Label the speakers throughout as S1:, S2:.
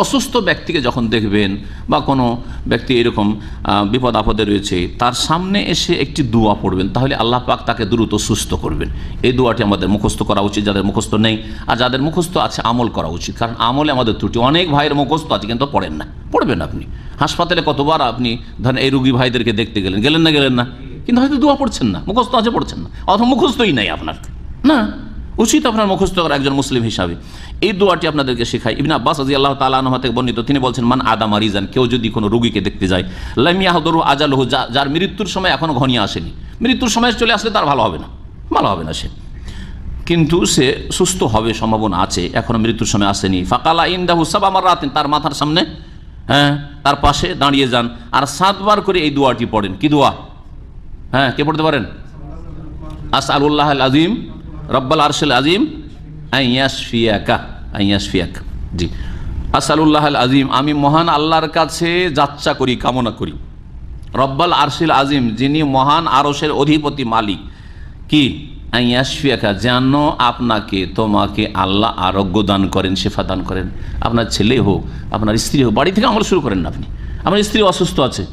S1: অসুস্থ ব্যক্তিকে যখন দেখবেন বা কোনো ব্যক্তি এরকম বিপদ আপদে রয়েছে, তার সামনে এসে একটি দোয়া পড়বেন, তাহলে আল্লাহ পাক তাকে দ্রুত সুস্থ করবেন। এই দোয়াটি আমাদের মুখস্থ করা উচিত, যাদের মুখস্থ নেই, আর যাদের মুখস্থ আছে, আমল করা উচিত। কারণ আমলে আমাদের ত্রুটি, অনেক ভাইয়ের মুখস্থ আছে, কিন্তু পড়েন না, পড়বেন আপনি। হাসপাতালে কতবার আপনি, ধরেন এই রুগী ভাইদেরকে দেখতে গেলেন গেলেন না গেলেন না, কিন্তু হয়তো দোয়া পড়ছেন না, মুখস্থ আছে, পড়ছেন না, অথবা মুখস্থই নাই আপনার। না উচিত আপনার মুখস্থ করা একজন মুসলিম হিসাবে। এই দোয়াটি আপনাদেরকে শেখায় ইবিন আব্বাস আজি আল্লাহ তালা থেকে বর্ণিত। তিনি বলছেন, মান আদা মারিজান কেউ যদি কোনো রুগীকে দেখতে যায় লামিয়াহদরু আজালহু যার মৃত্যুর সময় এখনও ঘনিয়ে আসেনি। মৃত্যুর সময় চলে আসলে তার ভালো হবে না। ভালো হবে না সে। কিন্তু সে সুস্থ হবে, সম্ভাবনা আছে এখনও মৃত্যুর সময় আসেনি। ফাকালা ইন্দাহু সব আমার রাতেন, তার মাথার সামনে হ্যাঁ তার পাশে দাঁড়িয়ে যান। আর সাতবার করে এই দোয়াটি পড়েন। কি দোয়া? হ্যাঁ কে পড়তে পারেন? আস আল্লাহ আজিম রব্বাল আরশাল আজিম জি। আসালুল্লাহ আজিম, আমি মহান আল্লাহর কাছে যাচ্চা করি, কামনা করি। রব্বাল আরশিল আজিম, যিনি মহান আরসের অধিপতি মালিক। কি? আইয়াসফিয়াকা যেন আপনাকে, তোমাকে আল্লাহ আরোগ্য দান করেন, শেফা দান করেন। আপনার ছেলে হোক, আপনার স্ত্রী হোক, বাড়ি থেকে আমল শুরু করেন না আপনি। আমার স্ত্রী অসুস্থ আছে।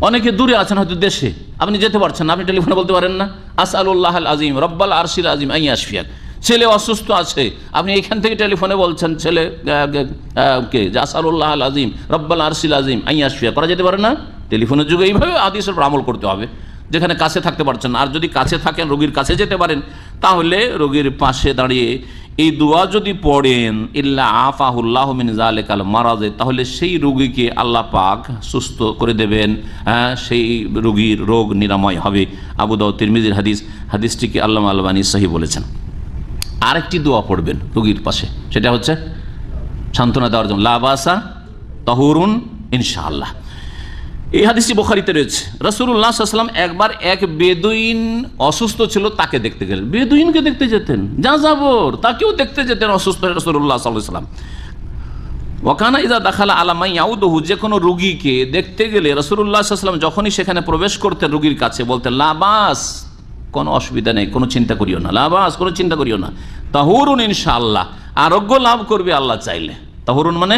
S1: অনেকে দূরে আছেন, হয়তো দেশে। আপনি যেতে পারছেন না, আপনি টেলিফোনে বলতে পারেন না। আস আল্লাহ আজিম রব্বাল আরশিল আজিম আইয়াসফিয়াক ছেলে অসুস্থ আছে, আপনি এখান থেকে টেলিফোনে বলছেন, ছেলে কে? যে আসারুল্লাহ আল আজিম রব্বাল আরশিল আজিম আইয়াসফিয়া করা যেতে পারে না? টেলিফোনের যুগে এইভাবে আদিসের আমল করতে হবে। যেখানে কাছে থাকতে পারছেন। আর যদি কাছে থাকেন, রোগীর কাছে যেতে পারেন, তাহলে রোগীর পাশে দাঁড়িয়ে এই দোয়া যদি পড়েন, ইল্লা আফাহুল্লাহ মিন জালেকাল মারাজে তাহলে সেই রোগীকে আল্লাহ পাক সুস্থ করে দেবেন। হ্যাঁ সেই রোগীর রোগ নিরাময় হবে। আবু দাউ তিরমিজির হাদিস, হাদিসটিকে আল্লাহ আলবানী সহি বলেছেন। আরেকটি দোয়া পড়বেন রোগীর পাশে, সেটা হচ্ছে সান্ত্বনা দেওয়ার জন্য। লাবাসা তহরুন ইনশাআল্লাহ এই হাদিসটি বোখারিতে রয়েছে। রসুল্লাহ সাল্লাম একবার এক বেদুইন অসুস্থ ছিল, তাকে দেখতে গেলেন। বেদুইনকে দেখতে যেতেন যা যাবর তাকেও দেখতে যেতেন অসুস্থ রসুল্লাহ সাল্লাম ওখানা ইদা দেখালা আলামাই ইয়াউদহু, যে কোনো রুগীকে দেখতে গেলে রসুল্লাহ সাল্লাম যখনই সেখানে প্রবেশ করতেন রুগীর কাছে, বলতেন, লাবাস, কোনো অসুবিধা নেই, কোনো চিন্তা করিও না, লাবাস, কোনো চিন্তা করিও না। তাহরুন ইনশাআল্লাহ, আরোগ্য লাভ করবে আল্লাহ চাইলে। তাহুরুন মানে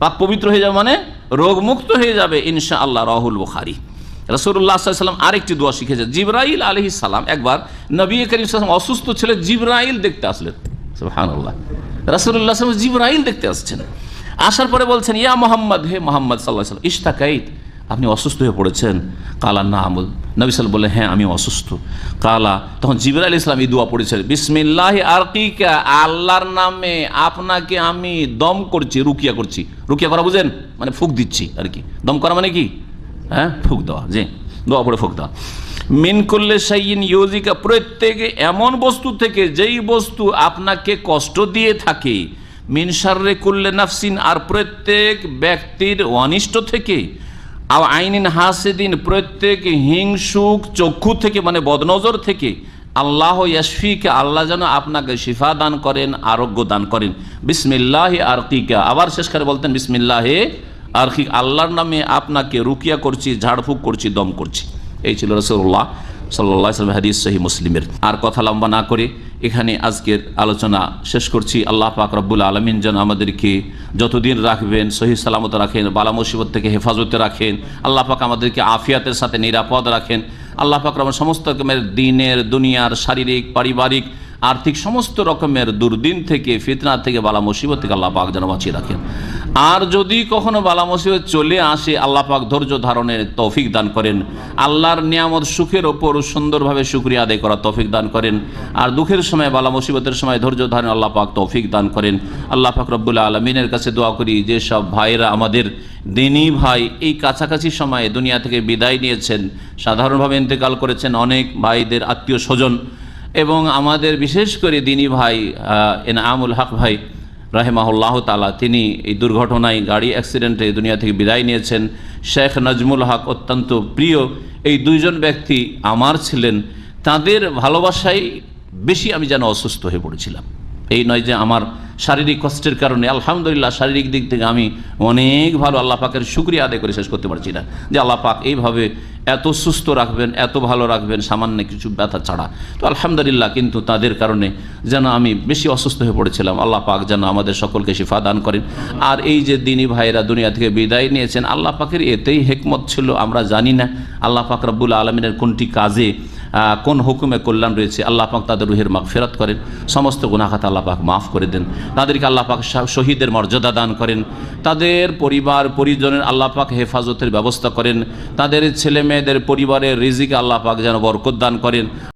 S1: পাক পবিত্র হয়ে যাবে মানে রোগমুক্ত হয়ে যাবে ইনশা আল্লাহ রাহুল বুখারি। রসুল্লাহাম আরেকটি দোয়া শিখেছে, জিব্রাইল আলহি সালাম, একবার নবী করিম সালাম অসুস্থ ছিল জিব্রাইল দেখতে আসলেন। হানুল্লাহ রসুল্লাহ জিব্রাইল দেখতে আসছেন। আসার পরে বলছেন, ইয়া মোহাম্মদ, হে মোহাম্মদ সাল্লাহ সাল্লাম ইশতাকাইত আপনি অসুস্থ হয়ে পড়েছেন? কালা, না, আমুল। নবী সাল বলে হ্যাঁ আমি অসুস্থ। কালা, তখন জিবর আলী ইসলাম এই দোয়া পড়েছেন বিসমিল্লাহ আরকিকা, আল্লাহর নামে আপনাকে আমি দম করছি, রুকিয়া করছি। রুকিয়া করা বুঝেন? মানে ফুক দিচ্ছি আর কি। দম করা মানে কি? হ্যাঁ ফুক দেওয়া যে দোয়া পড়ে ফুক দেওয়া। মিন করলে সাইন ইউজিকা, প্রত্যেকে এমন বস্তু থেকে যেই বস্তু আপনাকে কষ্ট দিয়ে থাকে মিনসারে করলে নাফসিন, আর প্রত্যেক ব্যক্তির অনিষ্ট থেকে আও আইনিন হাসেদিন প্রত্যেক হিংসুক চক্ষু থেকে মানে বদনজর থেকে আল্লাহ ইয়াসফিকে আল্লাহ যেন আপনাকে শিফা দান করেন, আরোগ্য দান করেন। বিসমিল্লাহ আর কিকা আবার শেষ করে বলতেন, বিসমিল্লাহে আর কি আল্লাহর নামে আপনাকে রুকিয়া করছি, ঝাড়ফুঁক করছি, দম করছি। এই ছিল রসুল্লাহ সাল্লাহ সাল্লাম হাদিস সহি মুসলিমের। আর কথা লম্বা না করে এখানে আজকের আলোচনা শেষ করছি। আল্লাহ পাক রব্বুল আলমিন যেন আমাদেরকে যতদিন রাখবেন, সহি সালামত রাখেন, বালা মুসিবত থেকে হেফাজতে রাখেন, আল্লাহ পাক আমাদেরকে আফিয়াতের সাথে নিরাপদ রাখেন। আল্লাহ পাক রহমান সমস্ত রকমের দিনের, দুনিয়ার, শারীরিক, পারিবারিক, আর্থিক সমস্ত রকমের দুর্দিন থেকে, ফিতনা থেকে, বালা মুসিবত থেকে আল্লাহ পাক যেন বাঁচিয়ে রাখেন। আর যদি কখনো বালা মুসিবত চলে আসে, আল্লাহ পাক ধৈর্য ধারণের তৌফিক দান করেন। আল্লাহর নিয়ামত সুখের ওপর সুন্দরভাবে শুক্রিয়া আদায় করা তৌফিক দান করেন। আর দুঃখের সময় বালা মুসিবতের সময় ধৈর্য ধারণ আল্লাহ পাক তৌফিক দান করেন। আল্লাহ পাক রব্বুল্লাহ আলমিনের কাছে দোয়া করি যেসব ভাইয়েরা আমাদের দিনী ভাই এই কাছাকাছি সময়ে দুনিয়া থেকে বিদায় নিয়েছেন। সাধারণভাবে ইন্তেকাল করেছেন অনেক ভাইদের আত্মীয় স্বজন। এবং আমাদের বিশেষ করে দিনী ভাই এন আমুল হক ভাই রাহেমাহুল্লাহ তালা তিনি এই দুর্ঘটনায় গাড়ি অ্যাক্সিডেন্টে দুনিয়া থেকে বিদায় নিয়েছেন। শেখ নজমুল হক অত্যন্ত প্রিয়, এই দুইজন ব্যক্তি আমার ছিলেন। তাদের ভালোবাসায় বেশি আমি যেন অসুস্থ হয়ে পড়েছিলাম। এই নয় যে আমার শারীরিক কষ্টের কারণে, আলহামদুলিল্লাহ শারীরিক দিক থেকে আমি অনেক ভালো, আল্লাহ পাকের শুক্রিয়া আদায় করে শেষ করতে পারছি না। যে আল্লাহ পাক এইভাবে এত সুস্থ রাখবেন, এত ভালো রাখবেন, সামান্য কিছু ব্যথা ছাড়া। তো আলহামদুলিল্লাহ কিন্তু তাদের কারণে যেন আমি বেশি অসুস্থ হয়ে পড়েছিলাম। আল্লাহ পাক যেন আমাদের সকলকে শিফা দান করেন। আর এই যে দিনী ভাইরা দুনিয়া থেকে বিদায় নিয়েছেন, আল্লাহ পাকের এতেই হেকমত ছিল, আমরা জানি না। আল্লাহ পাক রব্বুল আলমিনের কোনটি কাজে কোন হুকুমে কল্যাণ রয়েছে, আল্লাহ পাক তাদের রুহের মাগ ফেরত করেন। সমস্ত গুনাখাত আল্লাহ পাক মাফ করে দেন। তাদেরকে আল্লাহ পাক শহীদের মর্যাদা দান করেন। তাদের পরিবার, পরিজনের আল্লাহ পাক হেফাজতের ব্যবস্থা করেন। তাদের ছেলে মেয়েদের পরিবারের রিজিক আল্লাহ পাক যেন বরকত দান করেন।